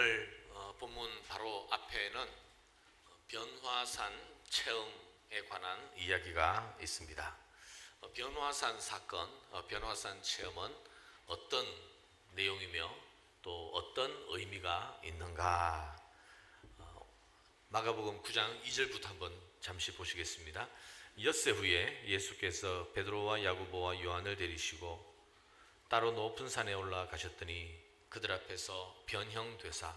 오늘 어, 본문 바로 앞에는 변화산 체험에 관한 이야기가 있습니다. 어, 변화산 사건, 어, 변화산 체험은 어떤 내용이며 또 어떤 의미가 있는가? 어, 마가복음 9장 2절부터 한번 잠시 보시겠습니다. 엿새 후에 예수께서 베드로와 야고보와 요한을 데리시고 따로 높은 산에 올라가셨더니 그들 앞에서 변형되사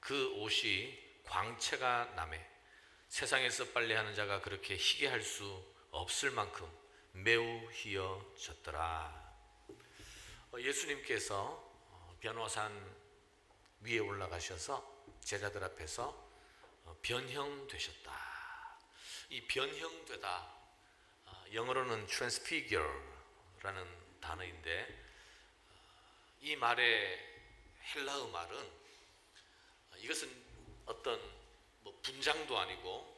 그 옷이 광채가 나매 세상에서 빨래하는 자가 그렇게 희게 할 수 없을 만큼 매우 희어졌더라. 어, 예수님께서 어, 변호산 위에 올라가셔서 제자들 앞에서 어, 변형되셨다. 이 변형되다 아, 영어로는 transfigure라는 단어인데 어, 이 말의 헬라어 말은 어, 이것은 어떤 뭐 분장도 아니고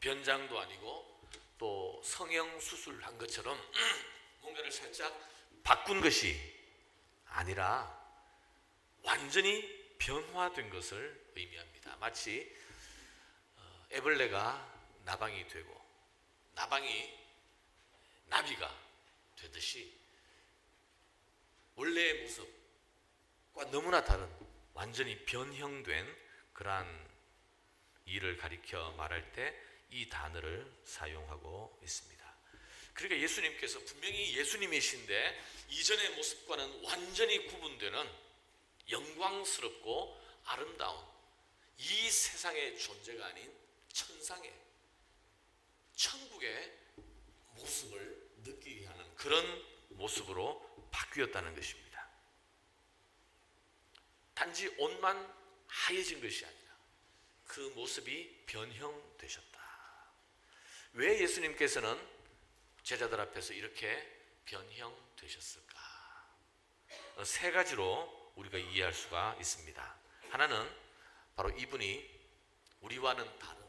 변장도 아니고 또 성형 수술한 것처럼 뭔가를 살짝 바꾼 것이 아니라 완전히 변화된 것을 의미합니다. 마치 어, 애벌레가 나방이 되고 나방이 나비가 되듯이 원래의 모습 과 너무나 다른 완전히 변형된 그러한 일을 가리켜 말할 때 이 단어를 사용하고 있습니다. 그러니까 예수님께서 분명히 예수님이신데 이전의 모습과는 완전히 구분되는 영광스럽고 아름다운 이 세상의 존재가 아닌 천상의 천국의 모습을 느끼게 하는 그런 모습으로 바뀌었다는 것입니다. 단지 옷만 하얘진 것이 아니라 그 모습이 변형되셨다. 왜 예수님께서는 제자들 앞에서 이렇게 변형되셨을까? 어, 세 가지로 우리가 이해할 수가 있습니다. 하나는 바로 이분이 우리와는 다른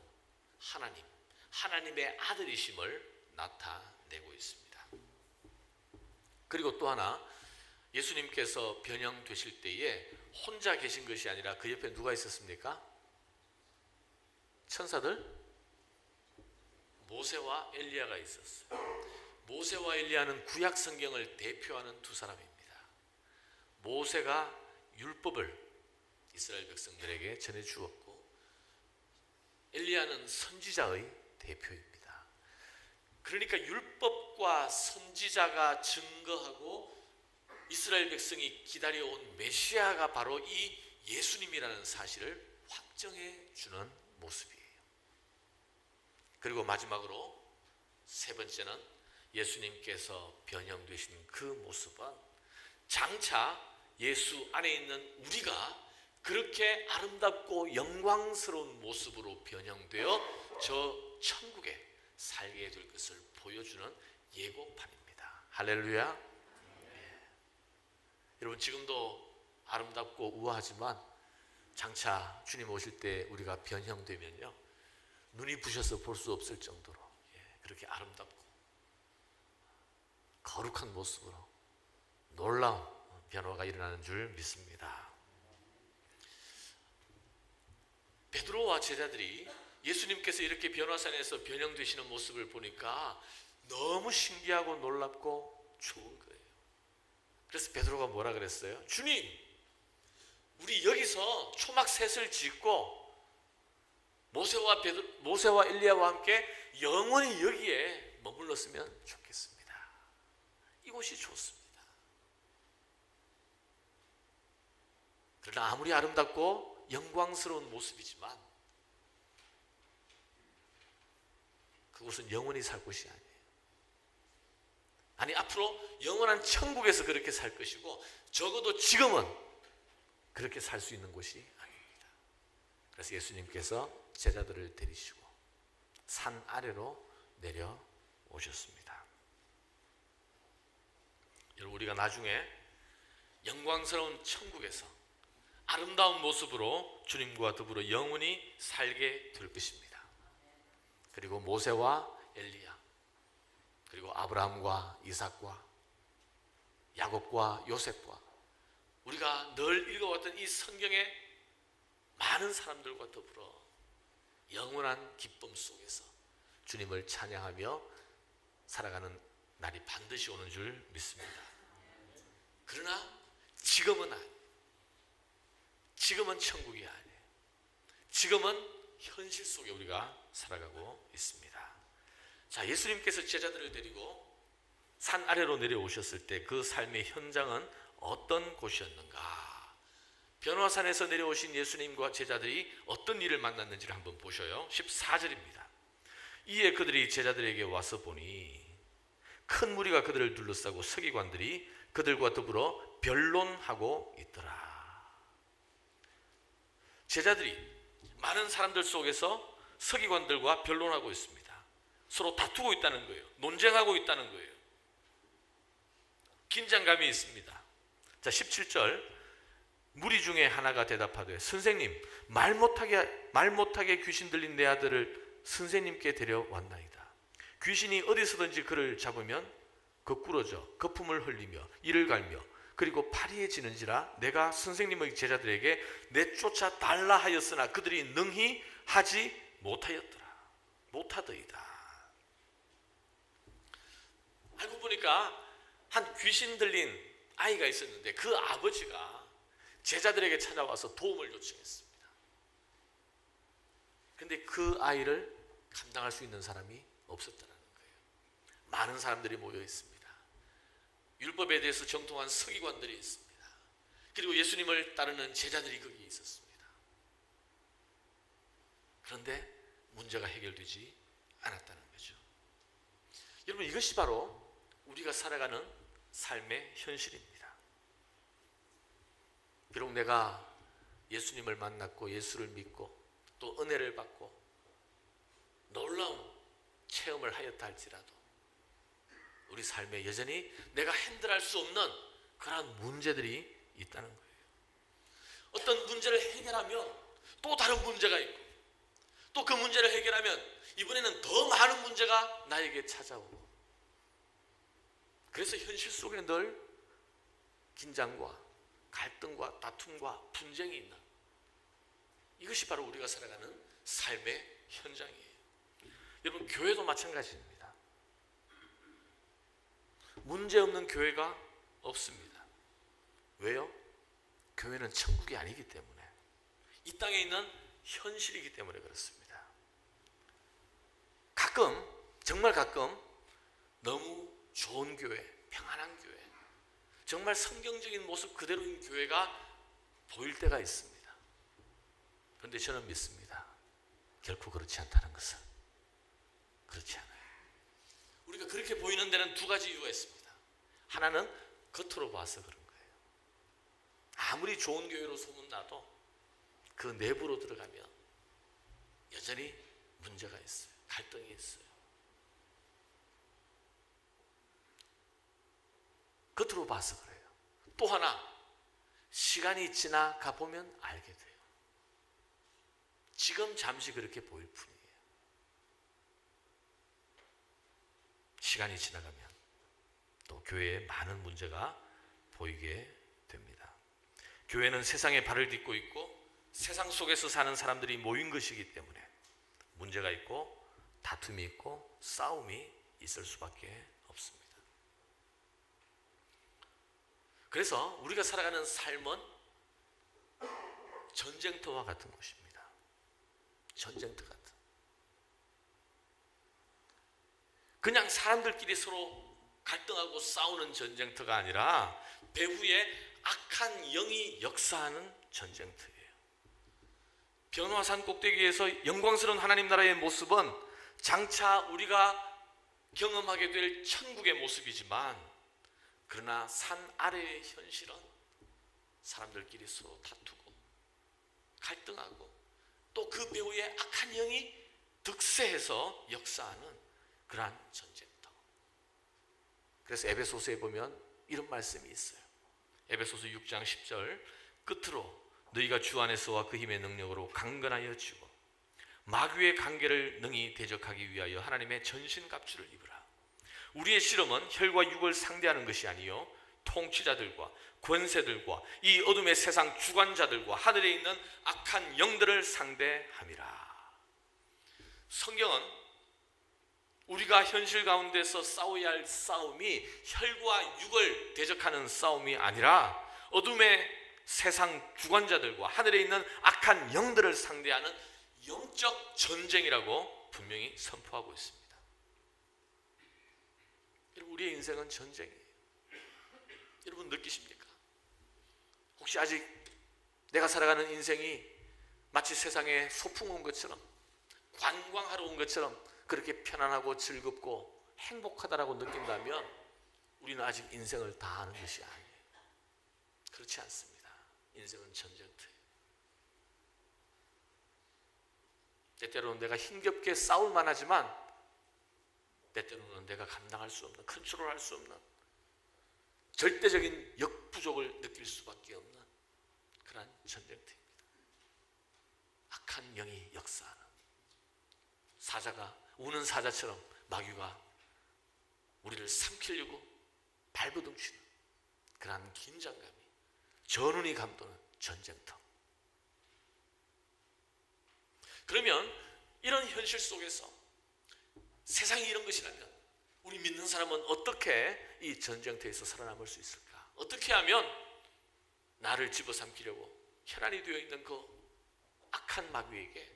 하나님, 하나님의 아들이심을 나타내고 있습니다. 그리고 또 하나 예수님께서 변형되실 때에 혼자 계신 것이 아니라 그 옆에 누가 있었습니까? 천사들 모세와 엘리야가 있었어요. 모세와 엘리야는 구약 성경을 대표하는 두 사람입니다. 모세가 율법을 이스라엘 백성들에게 전해 주었고 엘리야는 선지자의 대표입니다. 그러니까 율법과 선지자가 증거하고 이스라엘 백성이 기다려온 메시아가 바로 이 예수님이라는 사실을 확정해 주는 모습이에요. 그리고 마지막으로 세 번째는 예수님께서 변형되신 그 모습은 장차 예수 안에 있는 우리가 그렇게 아름답고 영광스러운 모습으로 변형되어 저 천국에 살게 될 것을 보여주는 예고판입니다. 할렐루야. 네. 여러분 지금도 아름답고 우아하지만 장차 주님 오실 때 우리가 변형되면요 눈이 부셔서 볼 수 없을 정도로 예, 그렇게 아름답고 거룩한 모습으로 놀라운 변화가 일어나는 줄 믿습니다. 베드로와 제자들이 예수님께서 이렇게 변화산에서 변형되시는 모습을 보니까 너무 신기하고 놀랍고 좋은 거예요. 그래서 베드로가 뭐라 그랬어요? 주님, 우리 여기서 초막 셋을 짓고 모세와 베드, 모세와 엘리야와 함께 영원히 여기에 머물렀으면 좋겠습니다. 이곳이 좋습니다. 그러나 아무리 아름답고 영광스러운 모습이지만 그곳은 영원히 살 곳이 아니에요. 아니 앞으로 영원한 천국에서 그렇게 살 것이고 적어도 지금은 그렇게 살 수 있는 곳이 아닙니다. 그래서 예수님께서 제자들을 데리시고 산 아래로 내려오셨습니다. 여러분 우리가 나중에 영광스러운 천국에서 아름다운 모습으로 주님과 더불어 영원히 살게 될 것입니다. 그리고 모세와 엘리야 그리고 아브라함과 이삭과 야곱과 요셉과 우리가 늘 읽어왔던 이 성경의 많은 사람들과 더불어 영원한 기쁨 속에서 주님을 찬양하며 살아가는 날이 반드시 오는 줄 믿습니다. 그러나 지금은 아니에요. 지금은 천국이 아니에요. 지금은 현실 속에 우리가 살아가고 있습니다. 자, 예수님께서 제자들을 데리고 산 아래로 내려오셨을 때 그 삶의 현장은 어떤 곳이었는가? 변화산에서 내려오신 예수님과 제자들이 어떤 일을 만났는지를 한번 보셔요. 14절입니다. 이에 그들이 제자들에게 와서 보니 큰 무리가 그들을 둘러싸고 서기관들이 그들과 더불어 변론하고 있더라. 제자들이 많은 사람들 속에서 서기관들과 변론하고 있습니다. 서로 다투고 있다는 거예요. 논쟁하고 있다는 거예요. 긴장감이 있습니다. 자, 17절. 무리 중에 하나가 대답하되 선생님 말 못하게 말 못하게 귀신 들린 내 아들을 선생님께 데려왔나이다. 귀신이 어디서든지 그를 잡으면 거꾸러져 거품을 흘리며 이를 갈며 그리고 파리해지는지라 내가 선생님의 제자들에게 내쫓아 달라 하였으나 그들이 능히 하지 못하였더라. 못하더이다. 알고 보니까 한 귀신 들린 아이가 있었는데 그 아버지가 제자들에게 찾아와서 도움을 요청했습니다. 근데 그 아이를 감당할 수 있는 사람이 없었다는 거예요. 많은 사람들이 모여 있습니다. 율법에 대해서 정통한 서기관들이 있습니다. 그리고 예수님을 따르는 제자들이 거기에 있었습니다. 그런데 문제가 해결되지 않았다는 거죠. 여러분 이것이 바로 우리가 살아가는 삶의 현실입니다. 비록 내가 예수님을 만났고 예수를 믿고 또 은혜를 받고 놀라운 체험을 하였다 할지라도 우리 삶에 여전히 내가 핸들할 수 없는 그러한 문제들이 있다는 거예요. 어떤 문제를 해결하면 또 다른 문제가 있고 또 그 문제를 해결하면 이번에는 더 많은 문제가 나에게 찾아오고 그래서 현실 속에 늘 긴장과 갈등과 다툼과 분쟁이 있는 이것이 바로 우리가 살아가는 삶의 현장이에요. 여러분 교회도 마찬가지입니다. 문제 없는 교회가 없습니다. 왜요? 교회는 천국이 아니기 때문에 이 땅에 있는 현실이기 때문에 그렇습니다. 가끔 정말 가끔 너무 좋은 교회, 평안한 교회 정말 성경적인 모습 그대로인 교회가 보일 때가 있습니다. 그런데 저는 믿습니다. 결코 그렇지 않다는 것은. 그렇지 않아요. 우리가 그렇게 보이는 데는 두 가지 이유가 있습니다. 하나는 겉으로 봐서 그런 거예요. 아무리 좋은 교회로 소문나도 그 내부로 들어가면 여전히 문제가 있어요. 갈등이 있어요. 겉으로 봐서 그래요. 또 하나, 시간이 지나 가 보면 알게 돼요. 지금 잠시 그렇게 보일 뿐이에요. 시간이 지나가면 또 교회에 많은 문제가 보이게 됩니다. 교회는 세상에 발을 딛고 있고 세상 속에서 사는 사람들이 모인 것이기 때문에 문제가 있고 다툼이 있고 싸움이 있을 수밖에 없습니다. 그래서 우리가 살아가는 삶은 전쟁터와 같은 것입니다. 전쟁터 같은. 그냥 사람들끼리 서로 갈등하고 싸우는 전쟁터가 아니라 배후에 악한 영이 역사하는 전쟁터예요. 변화산 꼭대기에서 영광스러운 하나님 나라의 모습은 장차 우리가 경험하게 될 천국의 모습이지만 그러나 산 아래의 현실은 사람들끼리 서로 다투고 갈등하고 또 그 배후에 악한 영이 득세해서 역사하는 그러한 전쟁터. 그래서 에베소서에 보면 이런 말씀이 있어요. 에베소서 6장 10절 끝으로 너희가 주 안에서와 그 힘의 능력으로 강건하여 지고 마귀의 관계를 능히 대적하기 위하여 하나님의 전신 갑주를 입으라. 우리의 실험은 혈과 육을 상대하는 것이 아니요 통치자들과 권세들과 이 어둠의 세상 주관자들과 하늘에 있는 악한 영들을 상대함이라. 성경은 우리가 현실 가운데서 싸워야 할 싸움이 혈과 육을 대적하는 싸움이 아니라 어둠의 세상 주관자들과 하늘에 있는 악한 영들을 상대하는 영적 전쟁이라고 분명히 선포하고 있습니다. 우리의 인생은 전쟁이에요. 여러분 느끼십니까? 혹시 아직 내가 살아가는 인생이 마치 세상에 소풍 온 것처럼 관광하러 온 것처럼 그렇게 편안하고 즐겁고 행복하다라고 느낀다면 우리는 아직 인생을 다 아는 것이 아니에요. 그렇지 않습니다. 인생은 전쟁터예요. 때때로는 내가 힘겹게 싸울 만 하지만 때때로는 내가 감당할 수 없는 컨트롤할 수 없는 절대적인 역부족을 느낄 수밖에 없는 그러한 전쟁터입니다. 악한 영이 역사하는 사자가 우는 사자처럼 마귀가 우리를 삼키려고 발버둥치는 그러한 긴장감이 전운이 감도는 전쟁터. 그러면 이런 현실 속에서 세상이 이런 것이라면 우리 믿는 사람은 어떻게 이 전쟁터에서 살아남을 수 있을까? 어떻게 하면 나를 집어삼키려고 혈안이 되어 있는 그 악한 마귀에게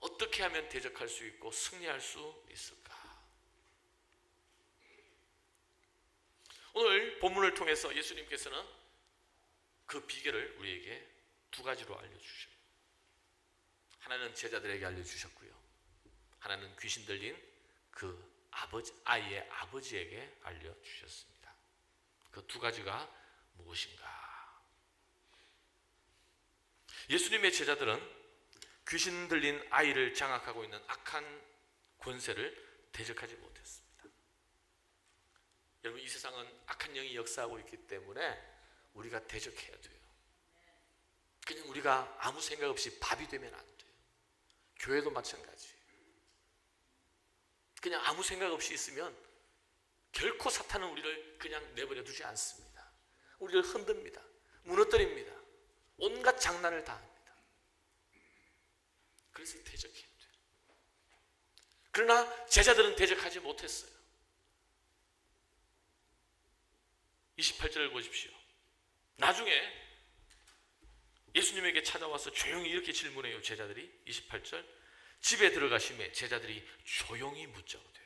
어떻게 하면 대적할 수 있고 승리할 수 있을까? 오늘 본문을 통해서 예수님께서는 그 비결을 우리에게 두 가지로 알려주셔요. 하나는 제자들에게 알려주셨고요. 하나는 귀신 들린 그 아버지, 아이의 아버지에게 알려 주셨습니다. 그 두 가지가 무엇인가? 예수님의 제자들은 귀신 들린 아이를 장악하고 있는 악한 권세를 대적하지 못했습니다. 여러분, 이 세상은 악한 영이 역사하고 있기 때문에 우리가 대적해야 돼요. 그냥 우리가 아무 생각 없이 밥이 되면 안 돼요. 교회도 마찬가지예요. 그냥 아무 생각 없이 있으면 결코 사탄은 우리를 그냥 내버려 두지 않습니다. 우리를 흔듭니다. 무너뜨립니다. 온갖 장난을 다 합니다. 그래서 대적해야 돼요. 그러나 제자들은 대적하지 못했어요. 28절을 보십시오. 나중에 예수님에게 찾아와서 조용히 이렇게 질문해요. 제자들이 28절 집에 들어가심에 제자들이 조용히 묻자오되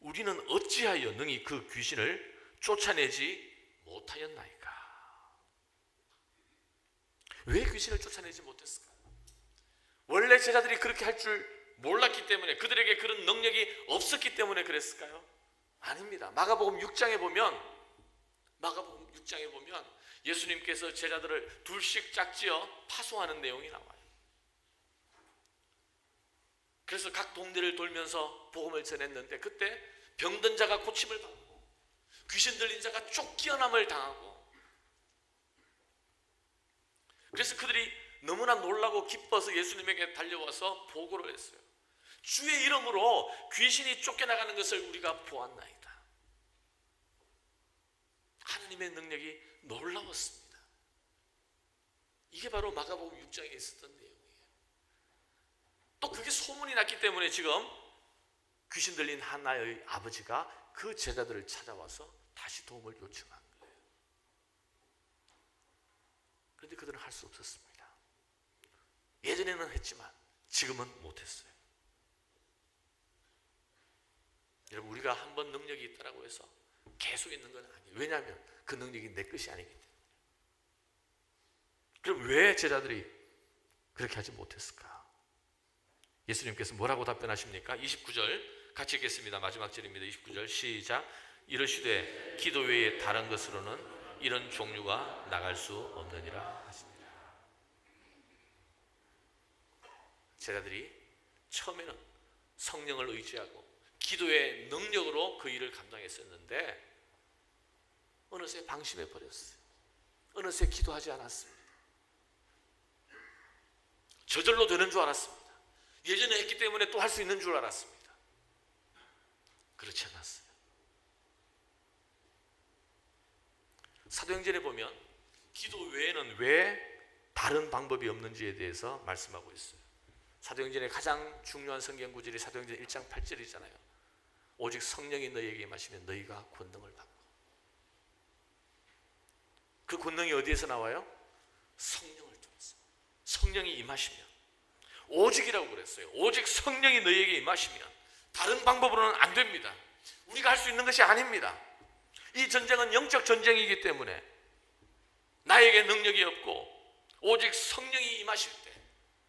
우리는 어찌하여 능히 그 귀신을 쫓아내지 못하였나이까? 왜 귀신을 쫓아내지 못했을까? 원래 제자들이 그렇게 할 줄 몰랐기 때문에 그들에게 그런 능력이 없었기 때문에 그랬을까요? 아닙니다. 마가복음 6장에 보면 마가복음 6장에 보면 예수님께서 제자들을 둘씩 짝지어 파송하는 내용이 나와요. 그래서 각 동네를 돌면서 복음을 전했는데 그때 병든 자가 고침을 받고 귀신 들린 자가 쫓겨남을 당하고 그래서 그들이 너무나 놀라고 기뻐서 예수님에게 달려와서 보고를 했어요. 주의 이름으로 귀신이 쫓겨나가는 것을 우리가 보았나이다. 하나님의 능력이 놀라웠습니다. 이게 바로 마가복음 6장에 있었던 내용이에요. 또 그게 소문이 났기 때문에 지금 귀신 들린 하나의 아버지가 그 제자들을 찾아와서 다시 도움을 요청한 거예요. 그런데 그들은 할 수 없었습니다. 예전에는 했지만 지금은 못했어요. 여러분 우리가 한 번 능력이 있다고 해서 계속 있는 건 아니에요. 왜냐하면 그 능력이 내 것이 아니기 때문에. 그럼 왜 제자들이 그렇게 하지 못했을까? 예수님께서 뭐라고 답변하십니까? 29절 같이 읽겠습니다. 마지막 절입니다. 29절 시작. 이르시되 기도 외에 다른 것으로는 이런 종류가 나갈 수 없느니라 하십니다. 제자들이 처음에는 성령을 의지하고 기도의 능력으로 그 일을 감당했었는데 어느새 방심해 버렸어요. 어느새 기도하지 않았습니다. 저절로 되는 줄 알았습니다. 예전에 했기 때문에 또 할 수 있는 줄 알았습니다. 그렇지 않았어요. 사도행전에 보면 기도 외에는 왜 다른 방법이 없는지에 대해서 말씀하고 있어요. 사도행전의 가장 중요한 성경 구절이 사도행전 1장 8절이잖아요. 오직 성령이 너희에게 임하시면 너희가 권능을 받고 그 권능이 어디에서 나와요? 성령을 통해서 성령이 임하시면 오직이라고 그랬어요. 오직 성령이 너희에게 임하시면 다른 방법으로는 안 됩니다. 우리가 할 수 있는 것이 아닙니다. 이 전쟁은 영적 전쟁이기 때문에 나에게 능력이 없고 오직 성령이 임하실 때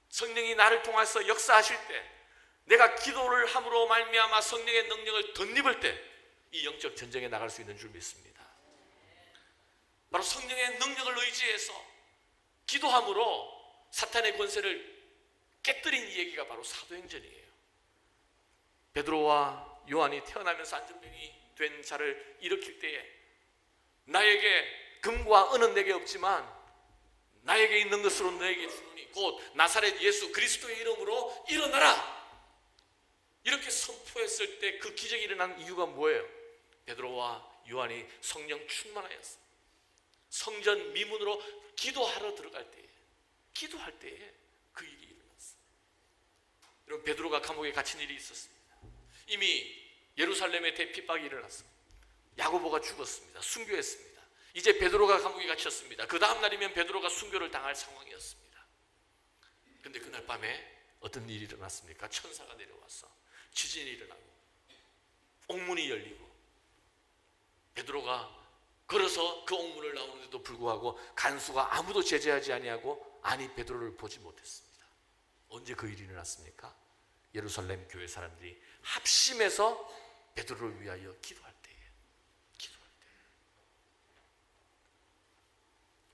성령이 나를 통해서 역사하실 때 내가 기도를 함으로 말미암아 성령의 능력을 덧입을 때 이 영적 전쟁에 나갈 수 있는 줄 믿습니다. 바로 성령의 능력을 의지해서 기도함으로 사탄의 권세를 깨뜨린 이 얘기가 바로 사도행전이에요. 베드로와 요한이 태어나면서 안전병이 된 자를 일으킬 때에 나에게 금과 은은 내게 없지만 나에게 있는 것으로 너에게 주노니 곧 나사렛 예수 그리스도의 이름으로 일어나라. 이렇게 선포했을 때 그 기적이 일어난 이유가 뭐예요? 베드로와 요한이 성령 충만하였어. 성전 미문으로 기도하러 들어갈 때에 기도할 때에 그 일이. 여러분 베드로가 감옥에 갇힌 일이 있었습니다. 이미 예루살렘에 대핍박이 일어났어. 야고보가 죽었습니다. 순교했습니다. 이제 베드로가 감옥에 갇혔습니다. 그 다음 날이면 베드로가 순교를 당할 상황이었습니다. 근데 그날 밤에 어떤 일이 일어났습니까? 천사가 내려와서 지진이 일어나고 옥문이 열리고 베드로가 걸어서 그 옥문을 나오는데도 불구하고 간수가 아무도 제재하지 아니하고 아니 베드로를 보지 못했습니다. 언제 그 일이 일어났습니까? 예루살렘 교회 사람들이 합심해서 베드로를 위하여 기도할 때에 기도할 때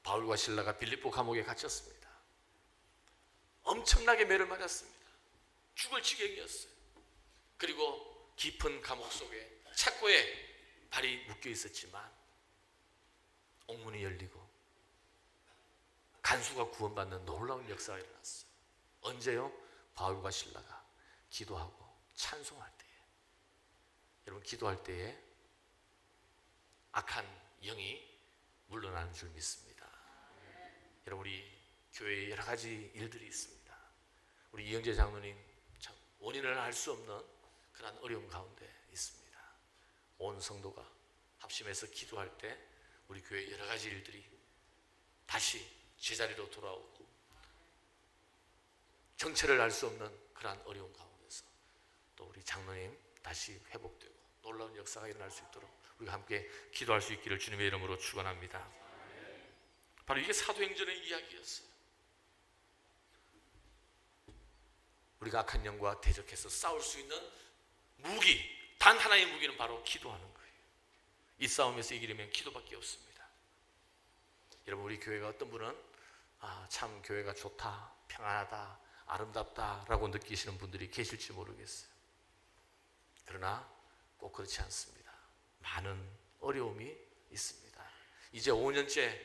바울과 신라가 빌립보 감옥에 갇혔습니다. 엄청나게 매를 맞았습니다. 죽을 지경이었어요. 그리고 깊은 감옥 속에 착고에 발이 묶여 있었지만 옥문이 열리고 간수가 구원받는 놀라운 역사가 일어났어요. 언제요? 바울과 신라가 기도하고 찬송할 때에 여러분 기도할 때에 악한 영이 물러나는 줄 믿습니다. 여러분 우리 교회에 여러 가지 일들이 있습니다. 우리 이영재 장로님 참 원인을 알 수 없는 그런 어려움 가운데 있습니다. 온 성도가 합심해서 기도할 때 우리 교회 여러 가지 일들이 다시 제자리로 돌아오고 정체를 알 수 없는 그러한 어려운 가운데서 또 우리 장로님 다시 회복되고 놀라운 역사가 일어날 수 있도록 우리가 함께 기도할 수 있기를 주님의 이름으로 축원합니다. 바로 이게 사도행전의 이야기였어요. 우리가 악한 영과 대적해서 싸울 수 있는 무기 단 하나의 무기는 바로 기도하는 거예요. 이 싸움에서 이기려면 기도밖에 없습니다. 여러분 우리 교회가 어떤 분은 아, 참 교회가 좋다, 평안하다, 아름답다라고 느끼시는 분들이 계실지 모르겠어요. 그러나 꼭 그렇지 않습니다. 많은 어려움이 있습니다. 이제 5년째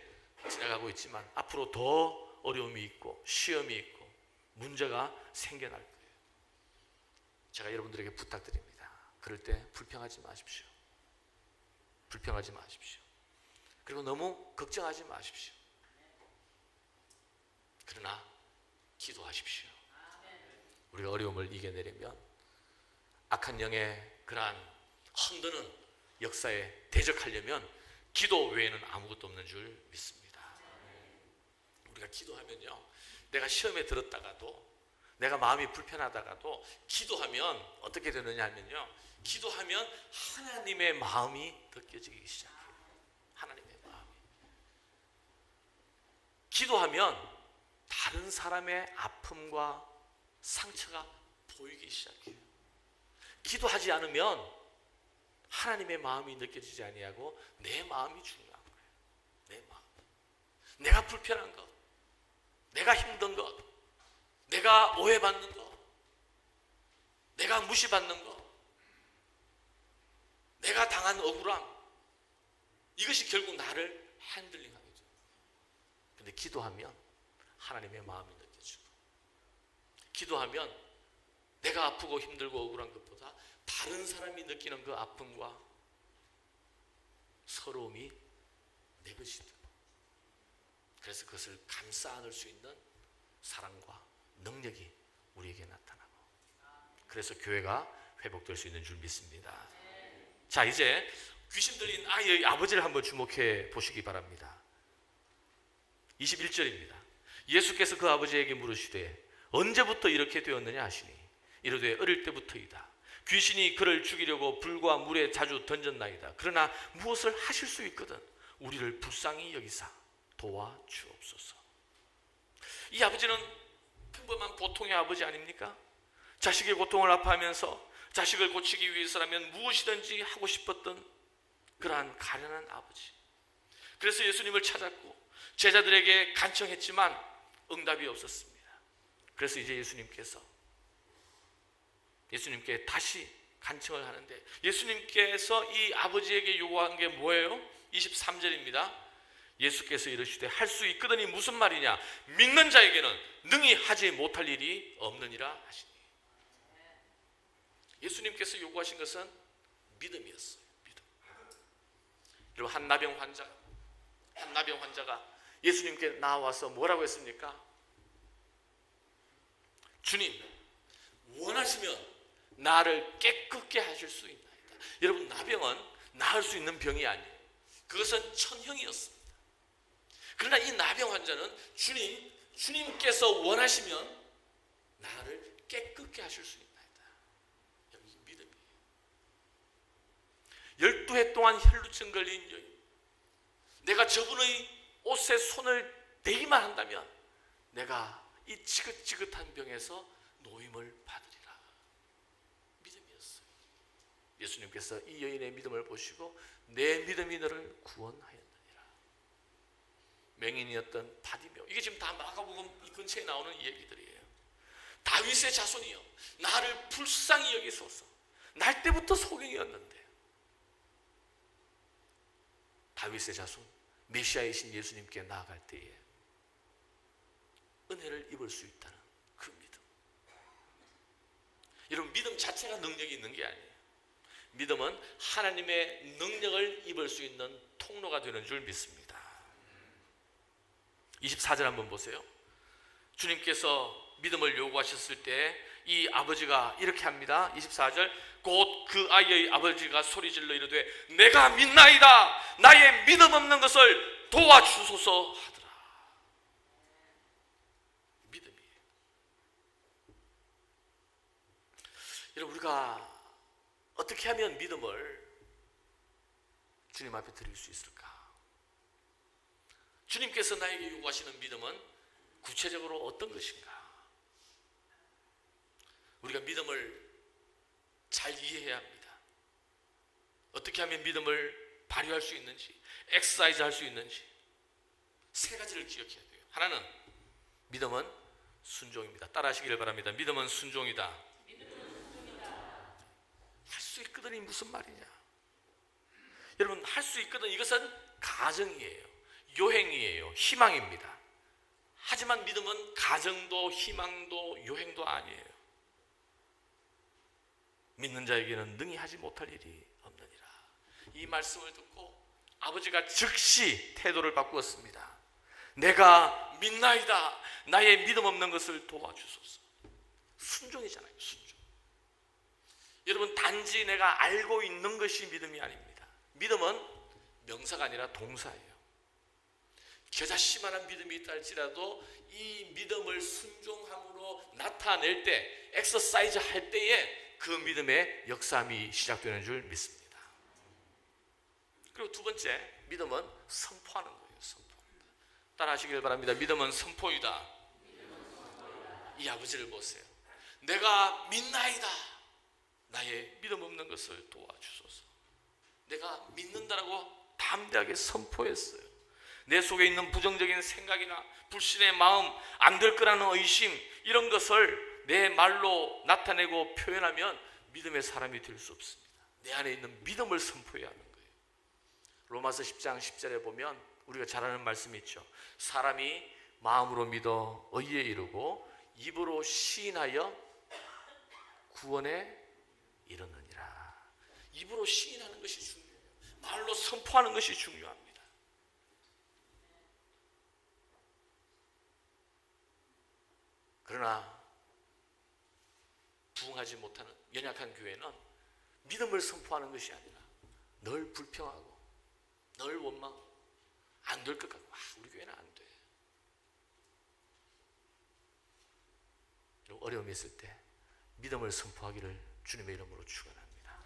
지나가고 있지만 앞으로 더 어려움이 있고 시험이 있고 문제가 생겨날 거예요. 제가 여러분들에게 부탁드립니다. 그럴 때 불평하지 마십시오. 불평하지 마십시오. 그리고 너무 걱정하지 마십시오. 그러나 기도하십시오. 우리가 어려움을 이겨내려면 악한 영의 그러한 흔드는 역사에 대적하려면 기도 외에는 아무것도 없는 줄 믿습니다. 우리가 기도하면요. 내가 시험에 들었다가도 내가 마음이 불편하다가도 기도하면 어떻게 되느냐 하면요. 기도하면 하나님의 마음이 느껴지기 시작해요. 하나님의 마음이. 기도하면 다른 사람의 아픔과 상처가 보이기 시작해요. 기도하지 않으면 하나님의 마음이 느껴지지 아니하고 내 마음이 중요한 거예요. 내 마음. 내가 불편한 것, 내가 힘든 것, 내가 오해받는 것, 내가 무시받는 것, 내가 당한 억울함, 이것이 결국 나를 핸들링하게 돼요. 근데 기도하면 하나님의 마음이 느껴지고, 기도하면 내가 아프고 힘들고 억울한 것보다 다른 사람이 느끼는 그 아픔과 서러움이 내 것이다. 그래서 그것을 감싸 안을 수 있는 사랑과 능력이 우리에게 나타나고 그래서 교회가 회복될 수 있는 줄 믿습니다. 자, 이제 귀신 들린 아이의 아버지를 한번 주목해 보시기 바랍니다. 21절입니다. 예수께서 그 아버지에게 물으시되 언제부터 이렇게 되었느냐 하시니 이르되 어릴 때부터이다. 귀신이 그를 죽이려고 불과 물에 자주 던졌나이다. 그러나 무엇을 하실 수 있거든 우리를 불쌍히 여기사 도와 주옵소서. 이 아버지는 평범한 보통의 아버지 아닙니까? 자식의 고통을 아파하면서 자식을 고치기 위해서라면 무엇이든지 하고 싶었던 그러한 가련한 아버지. 그래서 예수님을 찾았고 제자들에게 간청했지만 응답이 없었습니다. 그래서 이제 예수님께서 예수님께 다시 간청을 하는데 예수님께서 이 아버지에게 요구한 게 뭐예요? 23절입니다. 예수께서 이르시되 할 수 있거든이 무슨 말이냐? 믿는 자에게는 능히 하지 못할 일이 없느니라 하시니. 예수님께서 요구하신 것은 믿음이었어요. 믿음. 여러분 한 나병 환자 한 나병 환자가 예수님께 나와서 뭐라고 했습니까? 주님 원하시면 나를 깨끗게 하실 수 있나이다. 여러분 나병은 나을 수 있는 병이 아니에요. 그것은 천형이었습니다. 그러나 이 나병 환자는 주님 주님께서 원하시면 나를 깨끗게 하실 수 있나이다. 여기 믿음이에요. 열두 해 동안 혈루증 걸린 여인. 내가 저분의 옷에 손을 대기만 한다면 내가 이 지긋지긋한 병에서 노임을 받으리라. 믿음이었어요. 예수님께서 이 여인의 믿음을 보시고 내 믿음이 너를 구원하였느니라. 맹인이었던 바디메오. 이게 지금 다 마가복음 이 근처에 나오는 얘기들이에요. 다윗의 자손이요. 나를 불쌍히 여기소서. 날 때부터 소경이었는데. 다윗의 자손 메시아이신 예수님께 나아갈 때에 은혜를 입을 수 있다는 그 믿음. 여러분 믿음 자체가 능력이 있는 게 아니에요. 믿음은 하나님의 능력을 입을 수 있는 통로가 되는 줄 믿습니다. 24절 한번 보세요. 주님께서 믿음을 요구하셨을 때 이 아버지가 이렇게 합니다. 24절 곧 그 아이의 아버지가 소리질러 이르되 내가 믿나이다 나의 믿음 없는 것을 도와주소서 하더라. 믿음이에요. 여러분 우리가 어떻게 하면 믿음을 주님 앞에 드릴 수 있을까? 주님께서 나에게 요구하시는 믿음은 구체적으로 어떤 것인가? 우리가 믿음을 잘 이해해야 합니다. 어떻게 하면 믿음을 발휘할 수 있는지, 엑사이즈 할 수 있는지 세 가지를 기억해야 돼요. 하나는 믿음은 순종입니다. 따라 하시기를 바랍니다. 믿음은 순종이다. 할 수 있거든이 무슨 말이냐? 여러분 할 수 있거든 이것은 가정이에요. 요행이에요. 희망입니다. 하지만 믿음은 가정도 희망도 요행도 아니에요. 믿는 자에게는 능히 하지 못할 일이 없느니라. 이 말씀을 듣고 아버지가 즉시 태도를 바꾸었습니다. 내가 믿나이다. 나의 믿음 없는 것을 도와주소서. 순종이잖아요. 순종. 여러분 단지 내가 알고 있는 것이 믿음이 아닙니다. 믿음은 명사가 아니라 동사예요. 겨자씨만한 믿음이 있다 할지라도 이 믿음을 순종함으로 나타낼 때 엑서사이즈 할 때에 그 믿음의 역삼이 시작되는 줄 믿습니다. 그리고 두 번째, 믿음은 선포하는 거예요. 선포. 따라하시길 바랍니다. 믿음은 선포이다. 이 아버지를 보세요. 내가 믿나이다. 나의 믿음 없는 것을 도와주소서. 내가 믿는다라고 담대하게 선포했어요. 내 속에 있는 부정적인 생각이나 불신의 마음, 안 될 거라는 의심, 이런 것을 내 말로 나타내고 표현하면 믿음의 사람이 될 수 없습니다. 내 안에 있는 믿음을 선포해야 하는 거예요. 로마서 10장 10절에 보면 우리가 잘 아는 말씀이 있죠. 사람이 마음으로 믿어 의에 이르고 입으로 시인하여 구원에 이르느니라. 입으로 시인하는 것이 중요해요. 말로 선포하는 것이 중요합니다. 그러나 부흥하지 못하는 연약한 교회는 믿음을 선포하는 것이 아니라 늘 불평하고 늘 원망 안될 것 같고 아, 우리 교회는 안 돼. 어려움이 있을 때 믿음을 선포하기를 주님의 이름으로 축원합니다.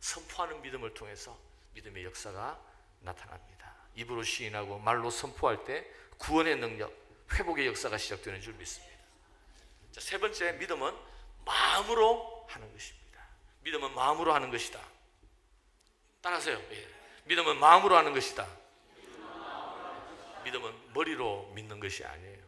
선포하는 믿음을 통해서 믿음의 역사가 나타납니다. 입으로 시인하고 말로 선포할 때 구원의 능력, 회복의 역사가 시작되는 줄 믿습니다. 자, 세 번째 믿음은 마음으로 하는 것입니다. 믿음은 마음으로 하는 것이다. 따라하세요. 예. 믿음은 마음으로 하는 것이다. 믿음은 머리로 믿는 것이 아니에요.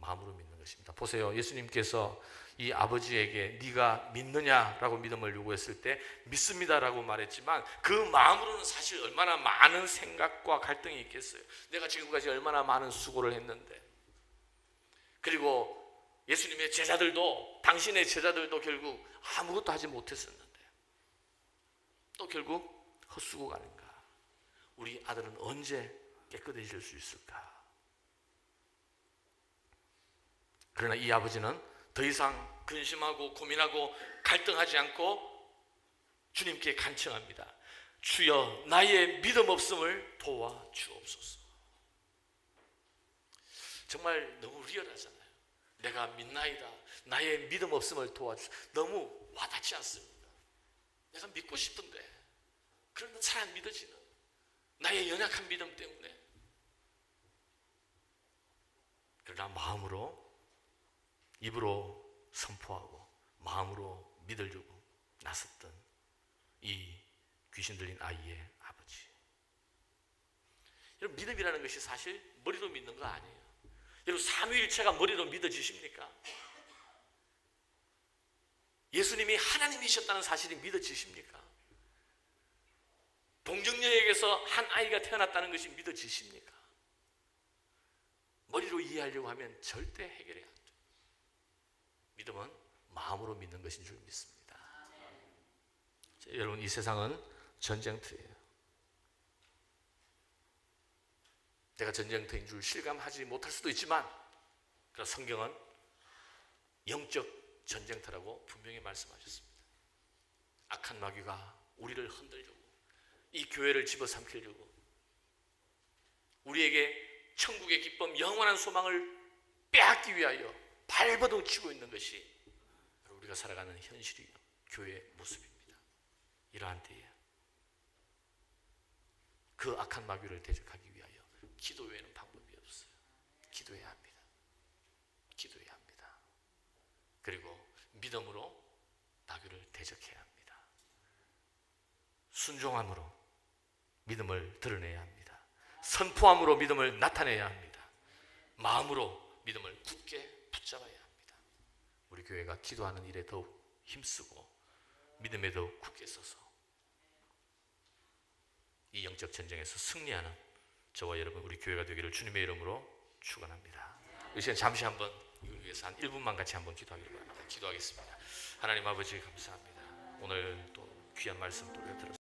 마음으로 믿는 것입니다. 보세요. 예수님께서 이 아버지에게 네가 믿느냐라고 믿음을 요구했을 때 믿습니다라고 말했지만 그 마음으로는 사실 얼마나 많은 생각과 갈등이 있겠어요. 내가 지금까지 얼마나 많은 수고를 했는데 그리고 예수님의 제자들도 당신의 제자들도 결국 아무것도 하지 못했었는데 또 결국 헛수고 가는가? 우리 아들은 언제 깨끗해질 수 있을까? 그러나 이 아버지는 더 이상 근심하고 고민하고 갈등하지 않고 주님께 간청합니다. 주여 나의 믿음 없음을 도와 주옵소서. 정말 너무 리얼하잖아요. 내가 믿나이다. 나의 믿음 없음을 도와주. 너무 와닿지 않습니다. 내가 믿고 싶은데 그러나 잘안 믿어지는 나의 연약한 믿음 때문에 그러나 마음으로 입으로 선포하고 마음으로 믿으려고 나섰던 이 귀신 들린 아이의 아버지. 여러분 믿음이라는 것이 사실 머리로 믿는 거 아니에요. 여러분 삼위일체가 머리로 믿어지십니까? 예수님이 하나님이셨다는 사실이 믿어지십니까? 동정녀에게서 한 아이가 태어났다는 것이 믿어지십니까? 머리로 이해하려고 하면 절대 해결이 안 돼요. 믿음은 마음으로 믿는 것인 줄 믿습니다. 자, 여러분 이 세상은 전쟁터예요. 내가 전쟁터인 줄 실감하지 못할 수도 있지만 그러나 성경은 영적 전쟁터라고 분명히 말씀하셨습니다. 악한 마귀가 우리를 흔들려고 이 교회를 집어삼키려고 우리에게 천국의 기쁨, 영원한 소망을 빼앗기 위하여 발버둥 치고 있는 것이 우리가 살아가는 현실이요 교회의 모습입니다. 이러한 때에 그 악한 마귀를 대적하기 위하여 기도 외에는 방법이 없어요. 기도해야 합니다. 기도해야 합니다. 그리고 믿음으로 마귀를 대적해야 합니다. 순종함으로 믿음을 드러내야 합니다. 선포함으로 믿음을 나타내야 합니다. 마음으로 믿음을 굳게 붙잡아야 합니다. 우리 교회가 기도하는 일에 더욱 힘쓰고 믿음에 더욱 굳게 서서 이 영적 전쟁에서 승리하는 저와 여러분 우리 교회가 되기를 주님의 이름으로 축원합니다. 이 시간 잠시 한번 이걸 위해서 한 1분만 같이 한번 기도하기를 바랍니다. 기도하겠습니다. 하나님 아버지 감사합니다. 오늘 또 귀한 말씀 또 들었습니다.